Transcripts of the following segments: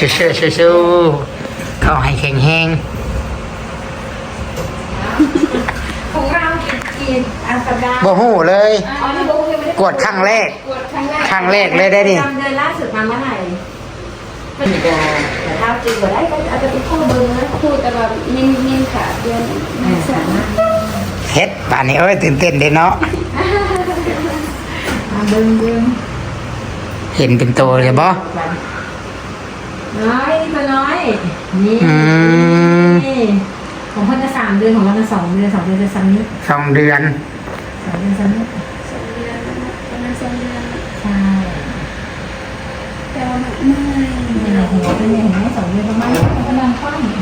ชื่อๆชื่อๆเขาให้แข็งแห้งของเรากินกินอันสัปดาห์บ่หูเลย อ๋อนี่บุ๊กยังไม่ได้กวดครั้งแรก กวดครั้งแรกครั้งแรกเลยได้นี่จำเดือนล่าสุดมาเมื่อไหร่เป็นแต่เท้าจริงกว่าได้ก็อาจจะเป็นข้อเบอร์นะพูดแต่แบบนิ่มๆค่ะเดือนไม่สามารถเฮ็ดป่านนี้เอ้ยตื่นเต้นเด้เนาะมาเบิ้งเบิ้งเห็นเป็นโตเลยบ่น้ อยนี่ตัวน้อย นี่อืม นี่ของเพิ่นจะสามเดือนของเราจะสองเดือนสองเดือนจะซ้ำนี้สองเดือนสองเดือนซ้ำนี้สองเดือนประมาณสองเดือนใช่แต่ว่ามันเมื่อยนี่หัวเป็นไงเห็นไหมสองเดือนประมาณกำลังคว่ำ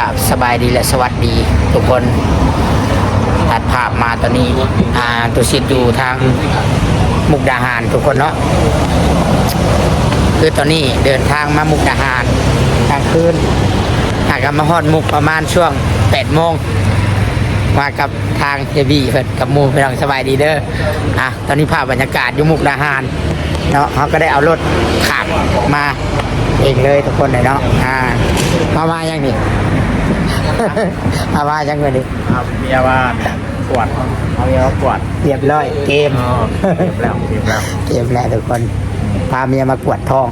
กับสบายดีและสวัสดี ทุกคนตัดภาพมาตอนนี้อ่าตุสิตอยู่ทางมุกดาหารทุกคนเนาะคือตอนนี้เดินทางมามุกดาหารกลางคืนหากนมาฮอดมุกประมาณช่วง8โมงมากับทางเจบีเพิ่นกับมูพี่น้องสบายดีเด้ออะตอนนี้ภาพบรรยากาศอยู่มุกดาหารเนาะเขาก็ได้เอารถขับมาเองเลยทุกคนเลยเนาะอ่ามามายังนี่ มามายังไงดิครับเมียว่าปวดเอาเมียว่าปวดเรียบร้อย เกมอ๋อเก็บแล้วเก็บแล้วเกมแล้วทุกคนพาเมียมากวดทอง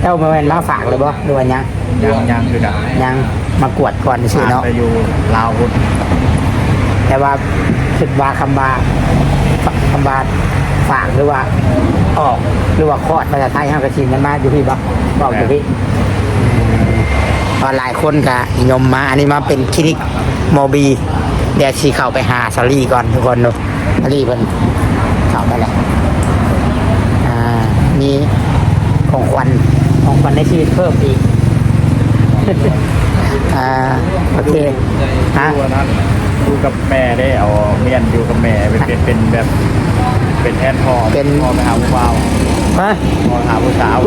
เจ้ามาเป็นมาฝากเลยบ่ดูว่ายังยังยังคือดังยังมากวดก่อนสิผ่านเนาะไปอยู่ลาวพุ่นแต่ว่าคิดว่าคำว่าคำว่าฝากหรือว่า ออกหรือว่าคลอดภาษาไทยห้างกระชินกันมาอยู่พี่บ่บอกอยู่พี่ พอหลายคนก็นิยมมา อันนี้มาเป็นคลินิกโมบีเดี๋ยวชีเข้าไปหาซารี่ก่อนทุกคนดูซารี่เพิ่นเข้าไปแล้วอ่ามีของขวัญของขวัญในชีวิตเพิ่มอีกอ่าโอเคฮะดูนั้นดูกับแม่ได้เอาเมียนอยู่กับแม่เป็นเป็นเป็นแบบเป็นแทนพ่อเป็นพ่อไปหาผู้บ่าวฮะพ่อหาผู้สาว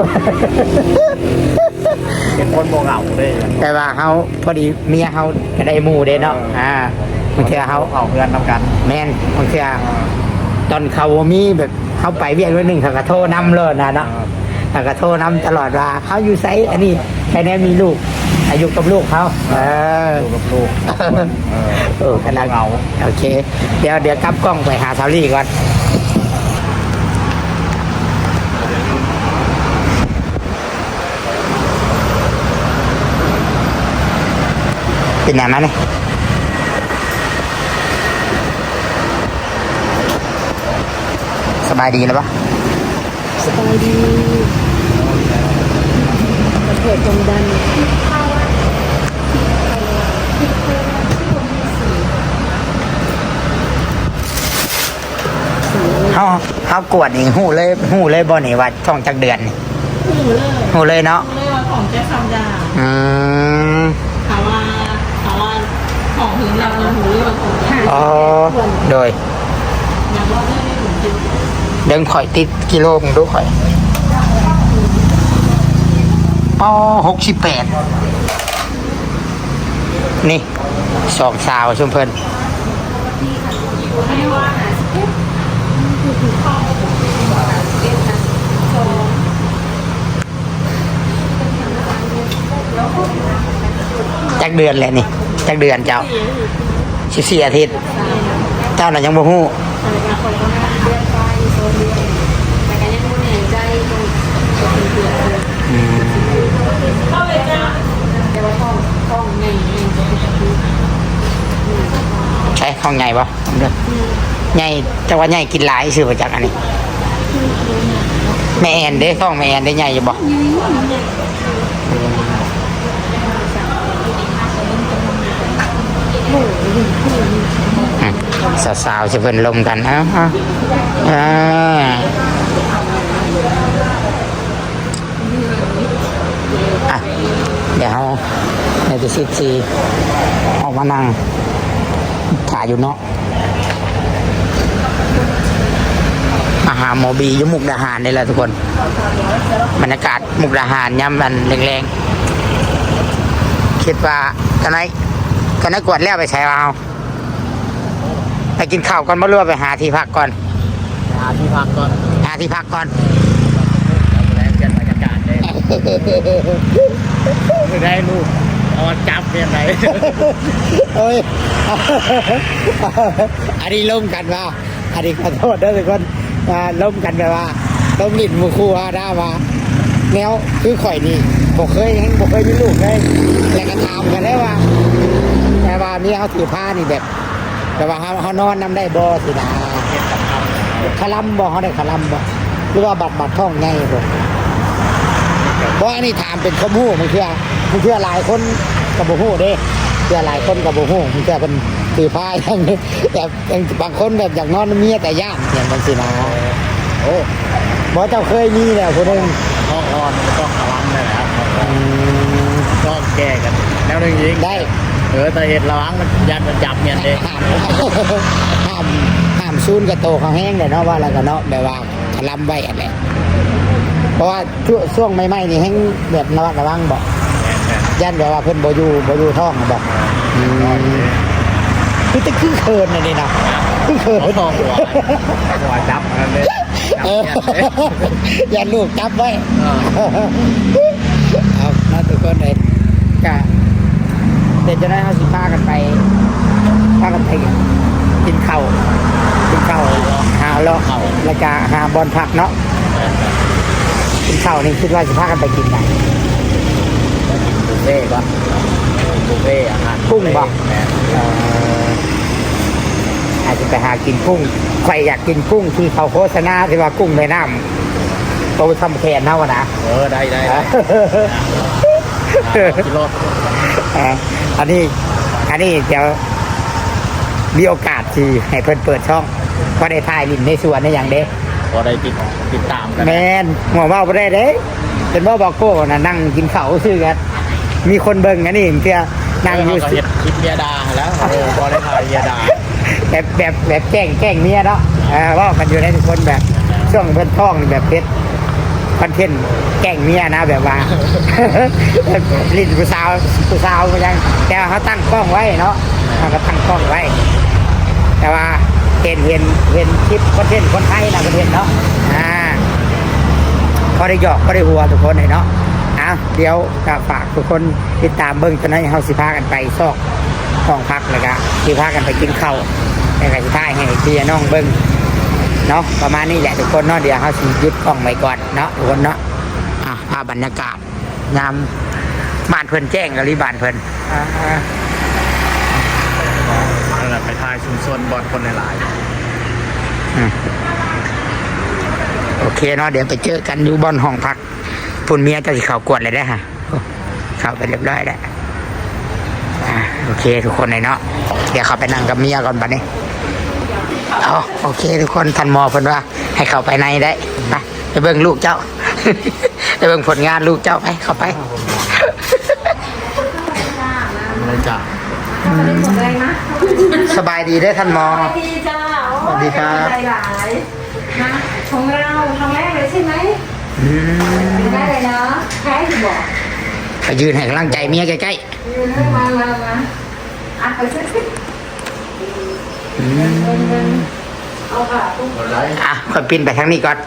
เป็นคนโมเหงาได้แต่ว่าเขาพอดีเมียเขาก็ได้หมู่เด้เนาะอ่าบางเทีเขาเขาเพื่อนทำกัน แม่นบางเทีตอนเขาบ่มีแบบเขาไปเวียนไว้หนึ่งเขาก็โทรนำเลยนะเนาะเขาก็โทรนำตลอดว่าเขาอยู่ไซอันนี้แค่นี้มีลูกอายุกับลูกเขาเอออยู่กับลูกเออเออขนาดเหงาโอเค เดี๋ยวเดี๋ยวกลับกล้องไปหาซาลี่ก่อน เป็นอย่างนั้นเลยสบายดีแล้วปะสบายดีเกิดความดันเขาเขากวดนี่หูเลยหูเลยบ่นี่ว่าช่องจักเดือนนี่หูเลยหูเลยเนาะหูเลยว่าของจะทำยาอืม ถามว่าถามว่า ของถึงเราเราหูเลยว่าของจะอ๋อ โดยยากว่ได้ไม่ถึงจริงเดินข่อยติดกิโลมึงดูข่อยอ๋อหกสิบแปด นี่สองสาวชมเพลินจักเดือนแหละนี่ จากเดือนเจ้าสิบสี่อาทิตย์ เจ้าน่ะยังบ่ฮู้ใช่ห้องใหญ่ปะใหญ่แต่ว่าใหญ่กินหลายสื่อมาจากอันนี้แม่แอนได้ห้องแม่แอนได้ใหญ่จะบอก สาวๆจะเพิ่นลมกันเอ้าเอ้าอ่าอะเดี๋ยวเราในที่สิบสี่ออกมานั่งถ่ายอยู่เนาะอาหาโมบียุมุกดาหารนี่แหละทุกคนบรรยากาศมุกดาหารย่ำวันแรงๆคคิดว่าตอนไหนตอนไหนกวดแล้วไปใช้เอา ไปกินข้าวก่อนมาเรือว่าไปหาที่พักก่อน หาที่พักก่อนหาที่พักก่อนแล้วเปลี่ยนบรรยากาศได้ไม่ได้ลูกเออนจับเปลี่ยนไหนเอ้ยอันนี้ล่มกันว่าอันนี้ขอโทษด้วยทุกคนอ่าล่มกันแบบว่าล่มลิ้นหมูคู่ว่าได้ว่าแนวคือข่อยนี่บอกเคยเห็นบอกเคยมีลูกเลยแล้วก็ถามกันได้ว่า แต่ว่ามีเขาถือผ้านี่แบบ แต่ว่าเขาเขานอนน้ำได้บ่สินะคลัมบ่เขาได้คลัมบ่หรือว่าบัตรบัตรท่องไงบ่เพราะอันนี้ถามเป็นข้อมูลมันคือมันคือหลายคนกับบ่ฮู้เด้เพื่อหลายคนกับบ่ฮู้มันคือเป็นถือผ้าอย่างนี้แต่บางคนแบบอยากนอนน้ำเมียแต่ย่านอย่างนั้นสินะโอ้บ่เจ้าเคยมีแล้วคนหนึงต้องอ่อนต้องระวังเลยนะครับอืมต้องแก้กันแล้วหนึ่งยิงได้ เออแต่เหตุระวังมันยันมันจับเมียนเองห้ามห้ามห้ามซูนกับโตเขาแห้งเลยเนาะว่าแล้วก็เนาะแบบว่าคลำไว้อะไรเพราะว่าช่วงช่วงใหม่ๆนี่แห้งแบบระวัดระวังบอกยันแบบว่าเพิ่นบ่อยู่บ่อยู่ท้องบอกอืมคือจะคือเคินน่ะนี่นะคือเคินเขาทองหัวหัวจับอันนั้นเลยจับเออเมียนเลยยันลูกจับไว้เออเอานะทุกคนเลยกะ เดี๋ยวจะได้เอาสิพากันไปพากันไปกินข้าวกินข้าวหาเลาะแล้วก็หาบอลผักเนาะกินข้าวนี่คิดว่าสิพากันไปกินไหนบุฟเฟ่ต์ปะบุฟเฟ่ต์อาหารกุ้งปะแม่เอ่ออาจจะไปหากินกุ้งใครอยากกินกุ้งที่เขาโฆษณาที่ว่ากุ้งแม่น้ำโตทำแขนเท่านะเออได้ได้ได้กิโลเอ่ออันนี้ อันนี้เดี๋ยวมีโอกาสที่ให้เพิ่นเปิดช่องก็ได้ถ่ายลินในสวนในอย่างเด้พอได้ติดติดตามกันแมนหัวเมาบ่ได้เด้เป็นบ่บอกโก้น่ะนั่งกินข้าวซื่อกันมีคนเบิ่งอันนี้เพื่อนั่งอยู่เขาก็สิเห็นคลิปเมียดาแล้วเออพอได้ถ่ายเมียดาแบบแบบแบบแกล้งแกล้งเมียเนาะเออเว่ากันอยู่ในทุกคนแบบช่วงเพิ่นท้องนี่แบบเพชร คอนเทนต์แกล้งเมียนะแบบว่า ลิ้นผู้สาวผู้สาวมันยังแต่ว่าเขาตั้งกล้องไว้เนาะเขาก็ตั้งกล้องไว้ แต่ว่าเห็นเห็นเห็นคลิปคอนเทนต์คนไทยนะประเทศเนาะอ่าพอได้หยอกพอได้หัวทุกคนเลยเนาะอะเดี๋ยวก็ฝากทุกคนติดตามเบิ้งตอนนั้เฮาสิพากันไปซอกห้องพักแล้วก็สิพากันไปกินข้าวแล้วก็สิพาให้พี่น้องเบิ้ง เนาะประมาณนี้แหละทุกคนเนาะเดี๋ยวเฮาสิยุดกล้องไว้ก่อนเนาะทุกคนเนาะอะภาพบรรยากาศยามบ้านเพิ่นแจ้งกับรีบ้านเพิ่นอ่าไปถ่ายชุมชนบอลคนหลายโอเคเนาะเดี๋ยวไปเจอกันอยู่บอนห้องพักพุ่นเมียจะสิเข่ากวดเลยได้ฮะเข้าไปเรียบร้อยแล้วโอเคทุกคนเลยเนาะเดี๋ยวเขาไปนั่งกับเมียก่อนบัดนี้ เอาโอเค ทุกคนทันหมอเพิ่นว่า ให้เข้าไปในได้ไปไปเบิ่งลูกเจ้า ไปเบิ่งผลงานลูกเจ้าไปเข้าไปๆไม่ได้จ้ะหมดเลยนะสบายดีได้อท่านหมอ ดีจ้าสวัสดีครับหลายๆนะของเราครั้งแรกเลยใช่ไหมอืมได้เลยเนาะแพ้ที่บอกไปยืนให้กำลังใจเมียใกล้อยู่เรื่องมามามาอะไปซื้อสิๆอืม เอาค่ะตุ๊กอะค่อยปินไปทางนี้ก่อน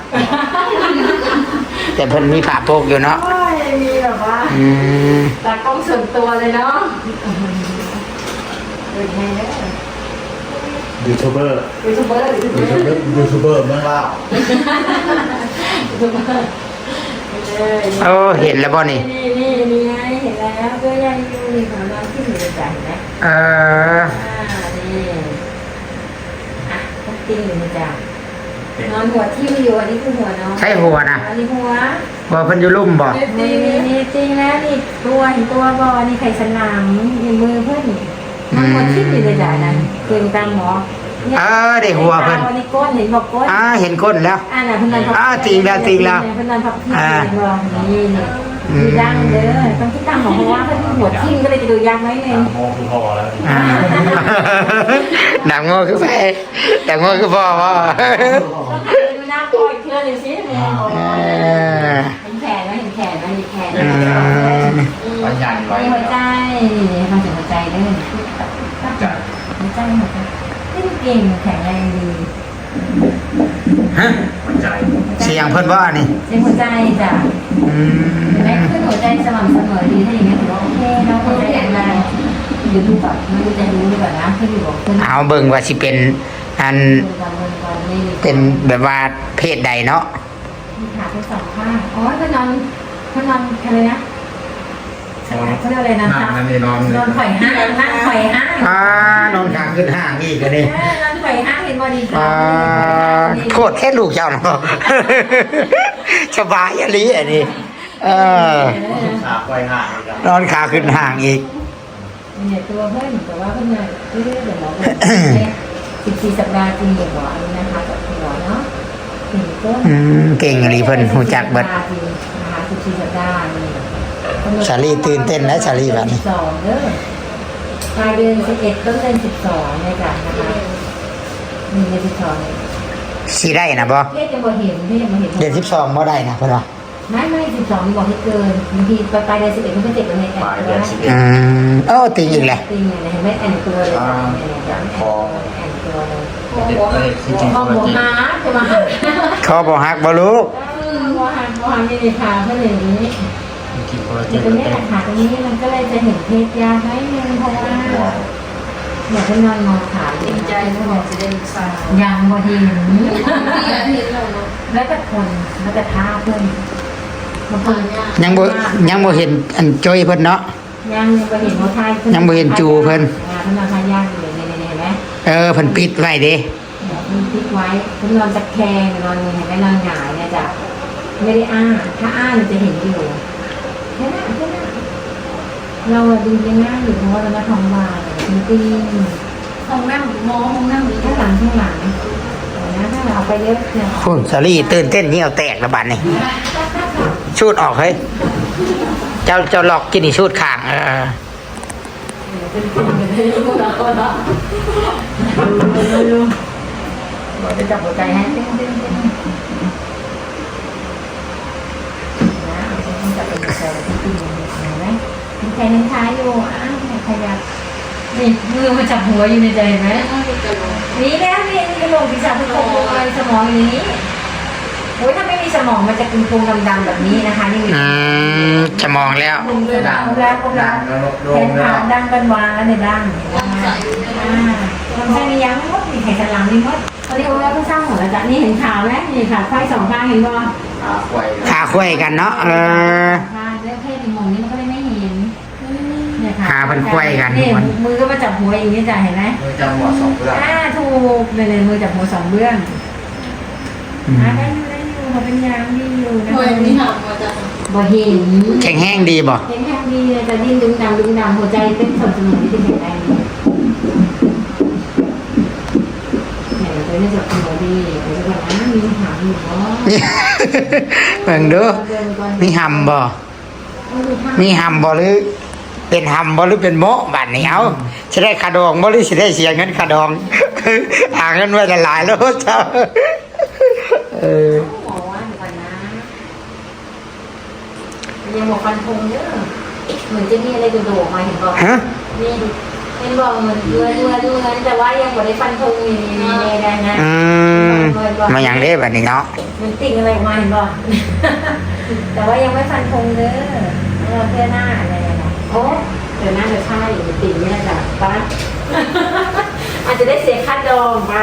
แต่เพิ่นมีผ้าโปกอยู่เนาะโอ้ยมีแบบว่าอืมตากล้องส่วนตัวเลยเนาะเป็นไงเนี่ยยูทูบเบอร์ยูทูบเบอร์ยูทูบเบอร์ยูทูบเบอร์เมืองลาวยูทูบเบอร์เออโอ้เห็นแล้วบ่นี่ นี่นี่นี่ไงเห็นแล้วก็ยังอยู่ในของนอนที่อยู่ในใจเห็นไหมเออ อ่านี่อ่ะต้องติ้งอยู่นใจนอนหัวที่มีอยู่อันนี้คือหัวน้องใช่หัวนะอันนี้หัวบ่เพิ่นอยู่ลุ่มบ่นี่นี่นี่จริงแล้วนี่ตัวเห็นตัวบอนี่ไข่สนามนี่มือเพื่อนนี่มันหัวที่อยู่ในใจนั้นคืนตามหมอเออได้หัวเพิ่นอันนี้ก้นเห็นบอกก้นอ่าเห็นก้นแล้วอ่าน่ะเพิ่นนันพับอ่าจริงแล้วจริงแล้วเพิ่นนันพับพี่อ่าเห็นบอกนี่นี่ ดูยังเด้อต้องที่ตั้งของเพราะว่าเพิ่นหัวทิ่มก็เลยจะดูยากไหมเนี่ยโมคือพอแล้วอ่าหนังโง่คือไปแต่โง่คือพ่อพ่อดูหน้าปอยเพื่อนเลยสิเนี่ยเออเห็นแขนไหมเห็นแขนไหมมีแขนอืมมีหัวใจนี่ฟังเสียงหัวใจเด้อใจหัวใจหัวใจไม่ได้เก่งแข็งแรงดีฮะหัวใจเสียงเพิ่นว่านี่เสียงหัวใจจ้ะ อืมแม้ขึ้นหัวใจสม่ำเสมอดีถ้าอย่างนี้ถือว่าโอเคเราหัวใจแข็งแรงเดี๋ยวดูก่อนไม่รู้จะรู้หรือเปล่านะขึ้นอยู่กับขึ้นเอาเบิ่งว่าสิเป็นอันก่อนเบิ่งก่อนนี่เป็นแบบว่าเพศใดเนาะมีขาเป็นสองข้างอ๋อก็นอนก็นอนอะไรนะเขาเรียกอะไรนะนั่งนั่นนี่นอนนอนไขว่ห้างนั่งไขว่ห้างอ่านอนกลางขึ้นห้างอีกอันนี้นอนไขว่ห้างเห็นบอดีอ่าโคตรแค่ลูกเจ้าเนาะ สบายอะลีอันนี้เออขาไว้ห่างเลยจ้ะนอนขาขึ้นห่างอีกเนี่ยตัวเพื่อนแต่ว่าเพื่อนเนี่ยเรื่อยๆเดี๋ยวเราสิบสี่สัปดาห์จริงเดี๋ยวบอกอันนี้นะคะกับหัวเนาะถึงต้นอืมเก่งอะลีเพิ่นหูจักเบิดนะคะสิบสี่สัปดาห์นี่ชาลีตื่นเต้นนะชาลีแบบนี้สองเด้อปลายเดือนสิบเอ็ดต้นเดือนสิบสองเนี่ยจ้ะนะคะหนึ่งเดือนสิบสองเนี่ย สิได้นะบ่เพศจะบ่เห็นเพศจะบ่เห็นเดือนสิบสองบ่ได้นะเพิ่นว่าไม่ไม่สิบสองบอกให้เกินบางทีปลายปลายเดือนสิบเอ็ดมันก็เจ็บกันในแอปลายนเดือนสิบเอ็ดอืมโอ้ติงอีกแหละตีเนี่ยเห็นไหมแอนตัวเลยจ้ะเนี่ยจ้ะแอนตัวเลยเด็กเลยจริงๆมองหัวหาจะมาหาเขาบ่ฮักบ่ลูกหัวหาหัวหาไม่ได้พาเพื่อนอย่างนี้กินโปรแต่ตีนตรงนี้ขาตรงนี้มันก็เลยจะเห็นเพศยากไหมนึงเพราะว่า อยากให้นอนมองขาเห็นใจเท่าไหร่จะได้ลูกสาวยังพอดีเห็นแล้วแต่คนแล้วแต่ท่าเพื่อนบางคนยังบ่ยังบ่เห็นอันจ้อยเพิ่นเนาะยังยังบ่เห็นว่าท่ายังบ่เห็นจูเพิ่นอ่าเพิ่นนอนท่ายากอยู่เนี่ยเนี่ยเห็นไหมเออเพิ่นปิดไว้เด้มันพลิกไว้เพิ่นนอนตะแคงนอนเห็นไหมนอนหงายเนี่ยจ้ะไม่ได้อ้าถ้าอ้ามันจะเห็นอยู่แค่นั้นแค่นั้นเราอะดูยังง่ายอยู่เพราะว่าเรามาทองบาน จริงๆห้องนั่งมองห้องนั่งข้างหลังข้างหลังนะถ้าเราเอาไปเยอะเนี่ยคุณสาลีตื่นเต้นนี่เอาแตกระบาดนี่ชูดออกเฮ้ยเจ้าเจ้าหลอกกินนี่ชูดข้างเออเป็นคนเป็นคนละคนละบอกจะจับหัวใจให้เต้นเต้นเต้นนะต้องจับเป็นหัวใจที่ตีนเห็นไหมมีใครนั่งท้ายอยู่อ้าวใครอยากนี่ มือมาจับหัวอยู่ในใจเห็นไหมนี่แล้วนี่กระโหลกศีรษะเป็นโครงเลยสมองอย่างนี้โอ้ยถ้าไม่มีสมองมันจะเป็นโครงดำๆแบบนี้นะคะนี่มีอืมจะมองแล้ว โครงเลยดังแล้วโครงแล้วแขนขาดังกันวางแล้วเนี่ยดังอ่ามันใช่มียังมดมีไข่สันหลังมีมดตอนนี้โอ้ยก็สร้างหัวแล้วจ้ะนี่เห็นขาวไหมนี่ขาไขว้สองข้างเห็นบ่ขาไว้ขาคุยกันเนาะเออ ขาเรื่องเพศมองนี่มันก็เลยไม่เห็น เนี่ยค่ะขามันไขว้กันนี่มือก็มาจับหัวอย่างนี้จ้ะเห็นไหมมือจำหัวสองเพื่อนอ่าถูกเลยเลยมือจับหัวสองเบื้องอืมอ่าได้อยู่ได้อยู่เขาเป็นยางดีอยู่นะหน่วยมีหางมาจากบ่เห็นแข็งแห้งดีบ่เป็นแค่ดีเลยแต่ดิ้นดึงดังดึงดังหัวใจเต้นสดสนุนที่เป็นแข็งแรงดีเนี่ยเราจะได้จับหัวดีเดี๋ยวจะบอกนะมีหางอยู่เนาะเบิ่งดูเดินก่อนมีหำบ่ เอาดูท่ามีหำบ่หรือ เป็นหำบ่หรือเป็นโมะบัดนี้เอาสิได้ขาดองบ่หรือสิได้เสียเงินขาดองหาเงินไว้หลายๆแล้วเจ้าเออหมอว่าก่อนนะยังบอกฟันธงเด้อเหมือนจะมีอะไรโดดๆมาเห็นบอกฮะนี่เห็นบอกเหมือนเรือเรือเรือแต่ว่ายังบ่ได้ฟันธงนี่นี่นี่ได้นะอืมมาอย่างเด้บัดนี้เนาะมันติ่งอะไรออกมาเห็นบ่แต่ว่ายังไม่ฟันธงเด้อเราเพื่อหน้าอะไรนะ โอ้เดี๋ยวหน้าจะใช่ติ่งนี่แหละจ้ะป้าอาจจะได้เสียค่าดองป้า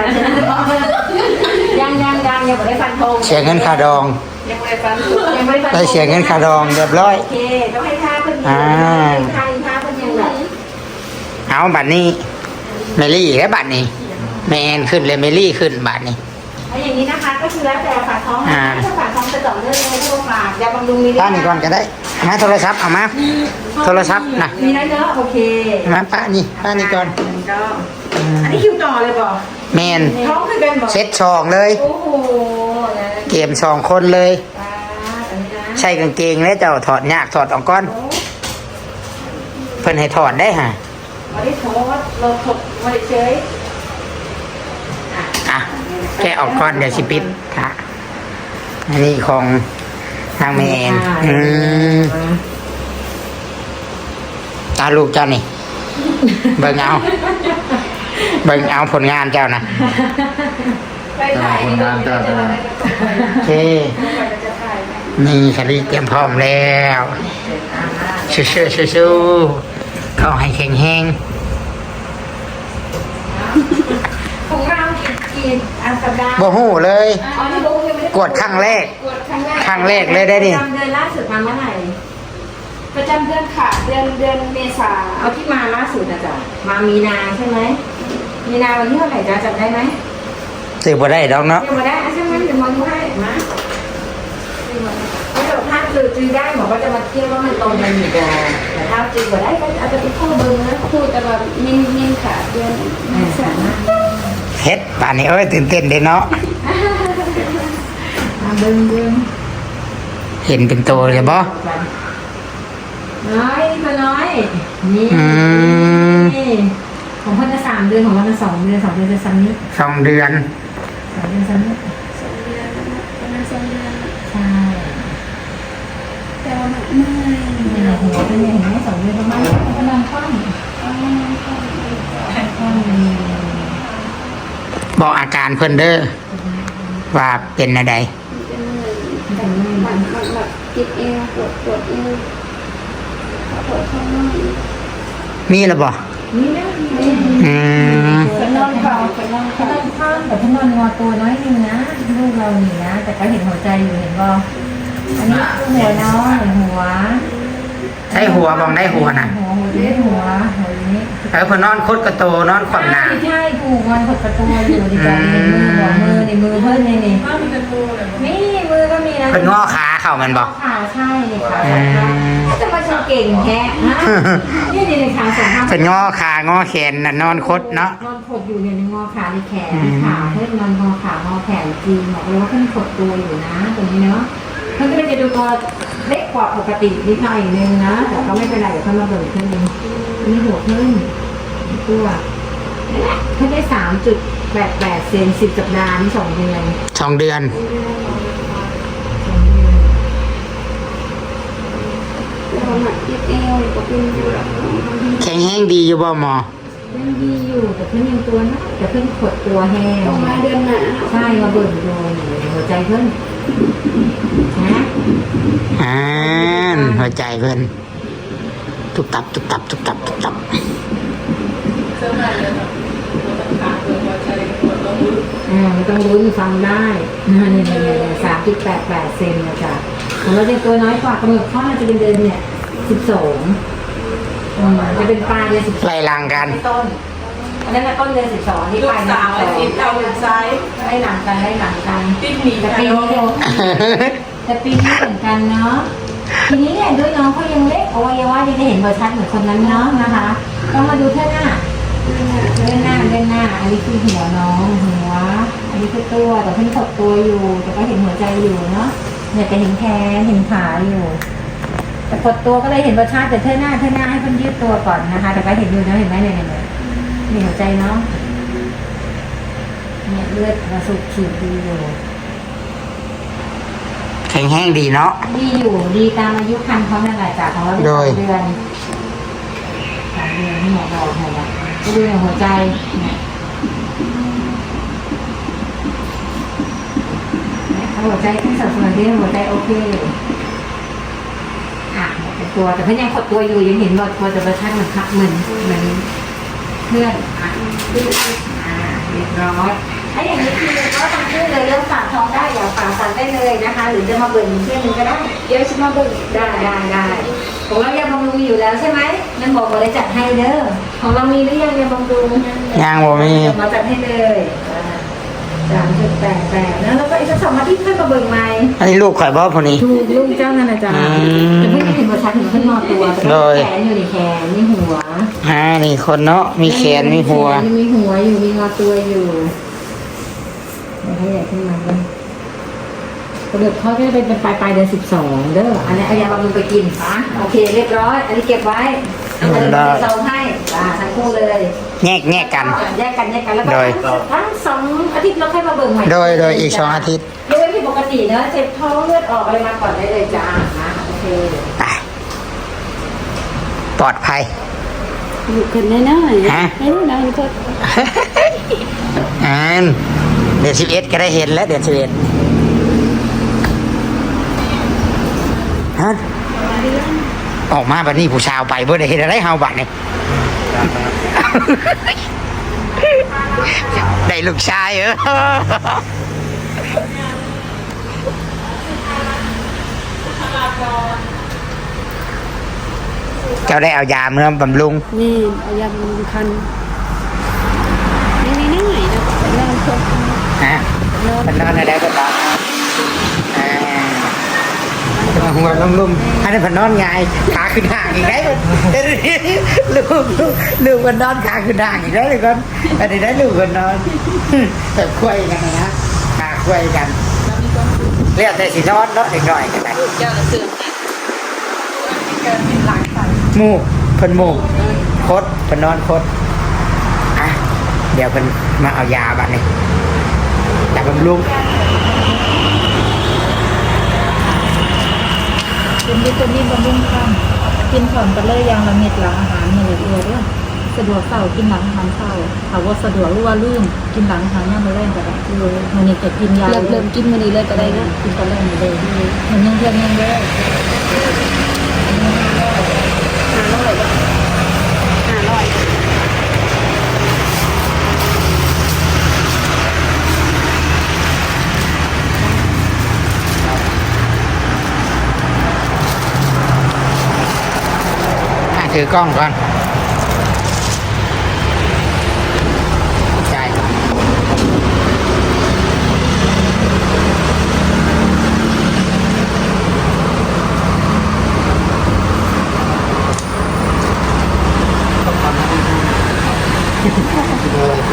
ยังยังยังยังไม่ได้ฟันธงเสียเงินค่าดอง ยังไม่ได้ฟันธงยังไม่ได้ฟันธงได้เสียเงินค่าดองเรียบร้อยโอเคต้องให้ค่าเพิ่นอ่าค่าค่าเพิ่นยังแบบเอาบัดนี้เมลี่แล้วบัดนี้แมนขึ้นเลยเมลี่ขึ้นบัดนี้แล้วอย่างนี้นะคะก็คือแล้วแต่ฝากท้องนะอ่าถ้าฝากท้องจะต่อเนื่องเลยที่โรงพยาบาลยาบำรุงมีป้านี่ก่อนก็ได้ มาโทรศัพท์เอามา โทรศัพท์นะมีแล้วเนอะโอเคมาป้านี่ป้านี่ก่อนก็อืมอันนี้คิวต่อเลยบอกแมนท้องคือกันบอกเซ็ตสองเลย โอ้โหนะเกมสองคนเลยป้าอันนี้นะใส่กางเกงแล้วเจ้าถอดยากถอดออกก่อนโอ้เพิ่นให้ถอดได้ฮะไม่ได้โทษเราถกไม่ได้เฉยอะอะแกะออกก่อนเดี๋ยวสิปิดค่ะอันนี้ของ ทางแมนอืมตอาลูกเจ้านี่ เบิ่งเอา เบิ่งเอาผลงานเจ้านะไปถ่ายคนงานเจ้าจะโอเค นี่คดีเตรียมพร้อมแล้วสู้ๆสู้ๆเข้าให้แข็งแห้งของเรากินกิน อันสัปดาห์บ่หูเลย อ๋อที่บุ๊กยังไม่ได้กดครั้งแรกกดครั้งแรก ครั้งแรกเลยได้ดิจำเดือนล่าสุดมาเมื่อไหร่ ประจำเดือนค่ะ เดือนเดือนเมษาเอาที่มาล่าสุดนะจ๊ะมามีนาใช่ไหม มีนาวันที่เท่าไหร่จ๊ะจำได้ไหมสืบบ่ได้ดอกเนาะยังมาได้อะใช่ไหมเดี๋ยวมองดูให้มาไม่หรอกถ้าคือจือได้หมอก็จะมาเทียบว่ามันตรงกันอยู่บ่แต่ถ้าจือบ่ได้ก็อาจจะไปข้อเบิ้งนะพูดแต่ว่ามินมินค่ะ เดือนเมษา เฮ็ดป่านนี้เอ้ยตื่นเต้นเด้เนาะมาเบิ้งเบิ้งเห็นเป็นโตเลยบ่น้อยมาน้อย นี่อืมนี่ของเพิ่นจะสามเดือนของมันจะสองเดือนสองเดือนจะซ้ำนี้สองเดือนสองเดือนซ้ำนี้สองเดือนแล้วนะประมาณสองเดือนแล้วใช่แต่ว่ามันเมื่อยนี่แหละหัวเป็นอย่างนี้สองเดือนประมาณนี้กำลังคว่ำเอามานั่งก่อนดีกว่าคว่ำนี่ บอกอาการเพิ่นเด้อว่าเป็นอะไรเป็นเมื่อยมันมันแบบติดเอวปวดปวดเอวปวดข้างนอกมีแล้วบ่นี่นะนี่อืมเป็นนอนเข่าเป็นนอนเขาเข่าต้องคว่ำแต่เขานอนงอตัวน้อยนึงนะลูกเรานี่นะ แต่ก็เห็นหัวใจอยู่เห็นบ่อันนี้คือหัวน้อยหัวใช้หัวบองได้หัวน่ะหัวหัวนี้หัวหัวนี้ เออเพิ่นนอนคดกระโตนอนขวางหน้าใช่ใช่ถูกมันหดประตูอยู่ดีจังในมือหัวมือในมือเพิ่นนี่นี่นี่มือก็มีนะเพิ่นงอขาเข้าแมันบ่ขาใช่นี่ขาอืสองข้างมจะมาชมเก่งแท้ฮะนี่นี่ในขาสองข้างเพิ่นงอขางอแขนน่ะนอนคดเนาะ นอนขดอยู่เนี่ยในงอขาในแขนขาเพิ่นนอนงอขางอแขนจริงบอกเลยว่าเพิ่นขดตัวอยู่นะตรงนี้เนาะเพิ่นก็เลยจะดูตัว เล็กกว่าปกตินิดหน่อยนึงนะ แต่ก็ไม่เป็นไรเดี๋ยวเพิ่นมาเบิ่งขึ้นนึงนี่หัวเพิ่นตัวเพิ่นได้สามจุดแปดแปดเซนสิบสัปดาห์นี่สองเดือนสองเดือนแต่ว่ามันติดเอวก็เป็นอยู่แบบแข็งแห้งดีอยู่บ่หมอยังดีอยู่แต่เพิ่นยังตัวนะแต่เพิ่นขดตัวแห้งประมาณเดือนหน้าใช่มาเบิ่งดูหัวใจเพิ่นนะ อ่านหัวใจเพิ่นตุบตับตุบตับตุบตับตุบตับอ่าไม่ต้องรู้นฟังได้นะนี่นี่สามจุดแปดแปดเซนนะจ๊ะของเราจะตัวน้อยกว่ากำหนดข้อมันจะเป็นเดือนเนี่ยสิบสองจะเป็นปลายเดือนสิบไล่ลังกันต้นอันนั้นต้นเดือนสิบสองที่ปลายเดือนสิบสองเอาซ้ายไล่หลังกันไล่หลังกันติดหนีแต่กันปีนี้เดียว แต่ปีนี้เหมือนกันเนาะทีนี้เนี่ยด้วยน้องเขายังเล็กอวัยวะยังได้เห็นเบอร์ชัดเหมือนคนนั้นเนาะนะคะต้องมาดูเท่าหน้าเดินหน้าเดินหน้า อันนี้คือหัวน้องหัว อันนี้คือตัวแต่เพิ่งขดตัวอยู่ แต่ก็เห็นหัวใจอยู่เนาะเนี่ยจะเห็นแขนเห็นขาอยู่แต่ขดตัวก็เลยเห็นเบอร์ชัดแต่เท่าหน้าเท่าหน้าให้เพิ่นยืดตัวก่อนนะคะ แต่ก็เห็นอยู่นะเห็นไหมเนี่ยเนี่ยเนี่ยนี่หัวใจเนาะเนี่ยเลือดมาสูบฉีดดีอยู่ ข็งแห้งดีเนาะ ดีอยู่ดีตามอายุคันเขานั่นแหละจากของเราเป็นโดสายมเดือนสามเดือนที่หมอบอกให้ละก็ดูในหัวใจเนี่ยเนี่ยเอาหัวใจที่สัดส่วนที่หัวใจโอเคอะเนี่ยเป็นตัวแต่เพื่อนยังขดตัวอยู่ยังเห็นว่าตัวจะประชันเหมือนคักเหมือนเหมือนเพื่อนอะอ่าเรียบร้อย ถ้าอย่างนี้คือก็ทำขึ้นเลยเรื่องฝากท้องได้อย่าฝากสั่นได้เลยนะคะ หรือจะมาเบิ่งเพื่อนหนึงก็ได้เดี๋ยวจะมาเบิ่งได้ได้ได้ของเรายาบำรุงอยู่แล้วใช่ไหมนั่นบอกว่าเลยจัดให้เด้อของเรามีหรือยังยาบำรุงยังบ่มีเดี๋ยวมาจัดให้เลยสามจุดแปดแปดแล้วแล้วก็อีกสักสองอาทิตย์เพื่อนมาเบิ่งใหม่อันนี้ลูกข่อยบ่พวกนี้ถูกลุงเจ้านั่นนะจ๊ะอืมแต่เพื่อนไม่เห็นว่าชัดเห็นเพื่อนนอนตัวแต่โดยแขนอยู่ในแขนมีหัวอ่านี่คนเนาะมีแขนมีหัวมีหัวอยู่มีงอตัวอยู่ เดี๋ยวให้ใหญ่ขึ้นมาเลยกระดูกเขาจะเป็นเป็นปลายปลายเดือนสิบสองเด้อ อันนี้เอายาบำรุงไปกินปะโอเคเรียบร้อย อันนี้เก็บไว้อันนี้ได้เราให้อ่าทั้งคู่เลยแยกแยกกัน แยกกันแยกกันแล้วก็โดย ทั้งสองอาทิตย์เราค่อยมาเบิ่งใหม่โดยโดยอีกสองอาทิตย์ยกเว้นผิดปกติเนอะเจ็บท้องเลือดออกอะไรมาก่อนได้เลยจ้านะโอเคไปปลอดภัย อยู่กันน้อยๆฮะให้นอนก็อ่าน เดือนสิบเอ็ดก็ได้เห็นแล้วเดือนสิบเอ็ดฮะออกมาบัดนี้ผู้ชาวไปเบ่ได้เห็นอะไรเฮาบัดนี่ได้ลูกชายเออเจ้าได้เอายาเมื่อบำรุงนี่เอายาบำรุงคันนี่นี่นี่นะนอนก็ ฮะนอนมันนอนอะไรก็นอนอ่าหัวลุ่มๆอันนี้มันนอนไงขาขึ้นห่างอีกได้ลูกลูกลูกมันนอนขาขึ้นห่างอีกได้เลยก่อนอันนี้ได้ลูกมันนอนแต่คุยกันนะขาคุยกันเรียกแต่สินอนเนาะอีกหน่อยกันไปเจ้าเสื่อมหมูเพิ่นหมูคดเพิ่นนอนคดอะเดี๋ยวเพิ่นมาเอายาบัดนี้ ยาบำรุงเป็นวิตามินบำรุงข้ามกินผ่อนกันเลยอยางละเม็ดหลังอาหารเนี่ยเลยเออเด้อสะดวกเศร้ากินหลังอาหารเศร้าถามว่าสะดวกหรือว่าลื่นกินหลังอาหารเนี่ยมาเล่นก็ได้เลยมันนี่จะกินยาเริ่มเริ่มกินมื้อนี้เลยก็ได้นะกินก็เล่นเลยมันยังเพียงยังเลย ห้าร้อยห้าร้อย อะ ถือกล้องก่อนใช่ข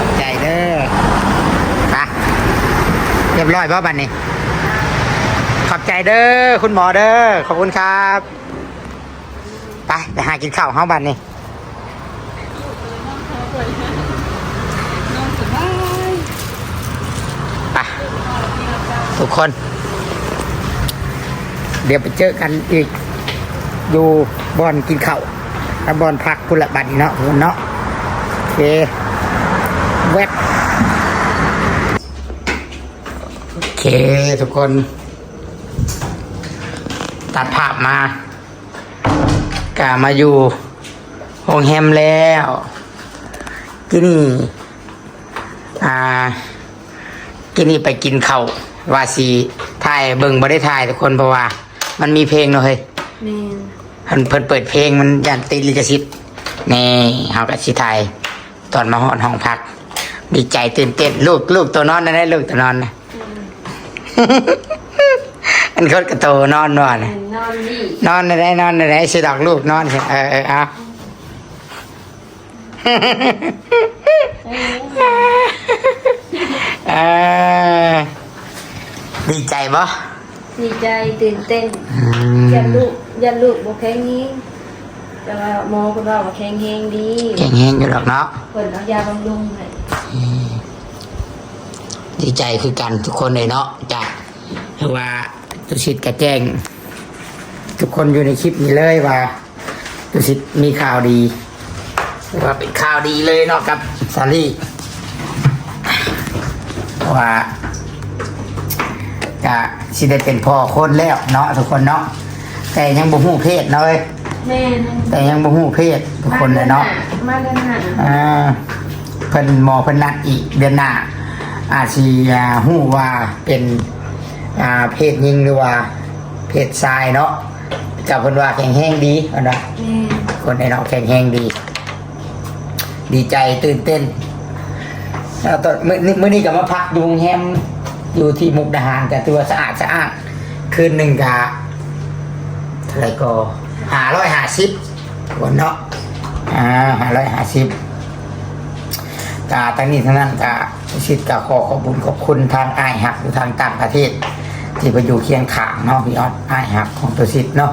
อบใจเด้อไปเรียบร้อยป่ะบันนี้ ขอบใจเด้อ คุณหมอเด้อ ขอบคุณครับ ไปหากินข้าวเฮาบันนี่ไปทุกคน เดี๋ยวไปเจอกันอีก อยู่บอนกินข้าวแล้วบอนพักพุละบัดเนาะทุกคนเนาะโอเคเวทโอเค ทุกคน ตัดภาพมา กามาอยู่โรงแรมแล้วที่นี่ อ่าที่นี่ไปกินเขาวว่าสีถ่ายเบิ่งบ่ได้ถ่ายทุกคนเพราะว่า มันมีเพลงเนาะเฮ้ยแม่นเพิ่นเพิ่นเปิดเพลงมันยันติดลิขสิทธิ์นี่เฮากับสิถ่ายตอนมาฮอดห้องพัก ดีใจตื่นเต้นลูกลูกตัวนอนนะได้ลูกตัวนอนนะอั นคนกระโตนอนนอนนะนอนนี่นอนในไหนนอนในไหนสิดอกลูกนอนสิเออเออเอาเออดีใจปะดีใจตื่นเต้นอืมยันลูกยันลูกบ่แข็งแรงแต่ว่าหมอเพิ่นว่าว่าแข็งแรงดีเก่งเฮงอยู่ดอกเนาะเพิ่นเอายาบำรุงให้ดีใจคือกันทุกคนเลยเนาะจากเพราะว่า ตุสิทธิ์กระแจ้ง ทุกคนอยู่ในคลิปนี้เลยว่าตุสิทธิ์มีข่าวดีว่าเป็นข่าวดีเลยเนาะกับซารี่ว่าจะสิได้เป็นพ่อคนแล้วเนาะทุกคนเนาะแต่ยังบ่ฮู้เพศเนาะเว้ยแม่นแต่ยังบ่ฮู้เพศทุกคนเลยเนาะมาเดือนหน้าอ่าเพิ่นหมอเพิ่นนัดอีกเดือนหน้าอาจสิอ่าฮู้ว่าเป็น อ่าเพศหญิงหรือว่าเพศชายเนาะกับเพิ่นว่าแข็งแรงดีเพิ่นว่าแม่นคนในเนาะแข็งแรงดี ดีใจตื่นเต้นแล้วตอนมื้อนี้มื้อนี้ก็มาพักดูโรงแฮมอยู่ที่มุกดาหารแต่ตัวสะอาดสะอาดคืนหนึ่งกะเท่าไหรก็หาร้อยหาสิบวันเนาะอ่าหาร้อยหาสิบกาทั้งนี้ทั้งนั้นกาชิดกาขอขอบคุญขอบคุณทางไอายหักหรือทางต่างประเทศ ที่ไปอยู่เคียงข้างเนาะพี่ออดไอายหักของตัวชิดเนาะ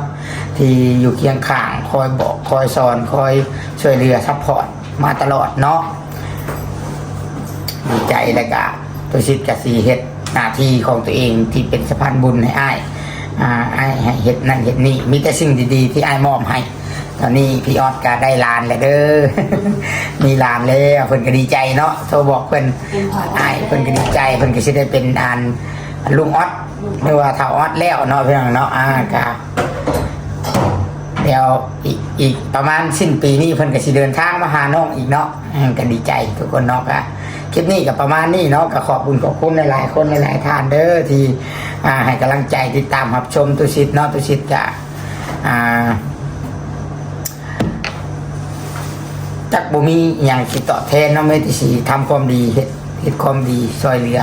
ที่อยู่เคียงข้างคอยบอกคอยสอนคอยช่วยเหลือซัพพอร์ตมาตลอดเนาะดีใจและกะตัวชิดกะสีเฮ็ดหน้าที่ของตัวเองที่เป็นสะพานบุญให้อ้ายอ่าอ้ายให้เฮ็ดนั่นเฮ็ดนี่มีแต่สิ่งดีๆ ที่อ้ายมอบให้ตอนนี้พี่ออสก็ได้ลานแล้วเด้อ มีลานแล้วเพิ่นก็ดีใจเนาะโทรบอกเพิ่นอ้ายเพิ่นก็ดีใจเพิ่นก็สิได้เป็นอัน ลุงออสหรือว่าเท่าออสแล้วเนาะพี่น้องเนาะอ่าก็เดี๋ยวอีกอีกประมาณสิ้นปีนี้เพิ่นก็สิเดินทางมาหาน้องอีกเนาะก็ดีใจทุกคนเนาะก็คลิปนี้ก็ประมาณนี้เนาะก็ขอบคุณขอบคุณหลายๆคนหลายๆท่านเด้อที่อ่าให้กำลังใจติดตามรับชมตุสิทธ์เนาะตุสิทธิ์จะอ่าจักบ่มีอย่างสิตอบแทนเนาะไม่ที่สิทำความดีเฮ็ดเฮ็ดความดีซอยเหลือ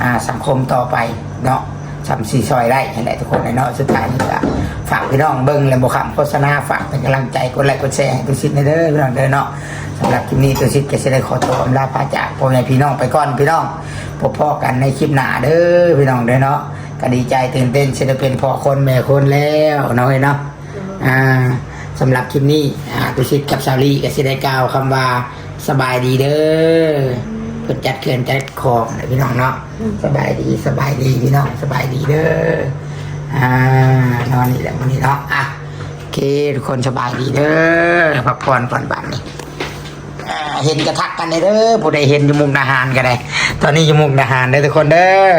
อ่าสังคมต่อไปเนาะสำสีซอยได้ให้ได้ทุกคนเนาะสุดท้ายนี่ก็ฝากพี่น้องเบิ่งและบ่คำโฆษณาฝากเป็นกำลังใจกดไลค์กดแชร์ให้ตุสิทธิ์เด้อพี่น้องเด้อเนาะสำหรับคลิปนี้ตุสิทธิ์ก็สิได้ขอตัวอำลาพาจากพ่อแม่พี่น้องไปก่อนพี่น้องพบพ่อกันในคลิปหน้าเด้อพี่น้องเด้อเนาะก็ดีใจตื่นเต้นสิได้เป็นพ่อคนแม่คนแล้วเนาะเว้ยเนาะอ่าสำหรับคลิปนี้อ่าตุชิตกับซาลีก็สิได้กล่าวคำว่าสบายดีเด้อเพิ่นจัดเขื่อนจัด คลองนะพี่น้องเนาะสบายดีสบายดีพี่น้องสบายดีเด้ออ่านอนนี่แหละวันนี้เนาะอะโอเคทุกคนสบายดีเด้อพักผ่อนก่อนบัดนี้อ่าเห็นกระทักกันเลยเด้อผู้ใดเห็นอยู่มุมนาหารก็ได้ตอนนี้อยู่มุมนาหารเด้อทุกคนเด้อ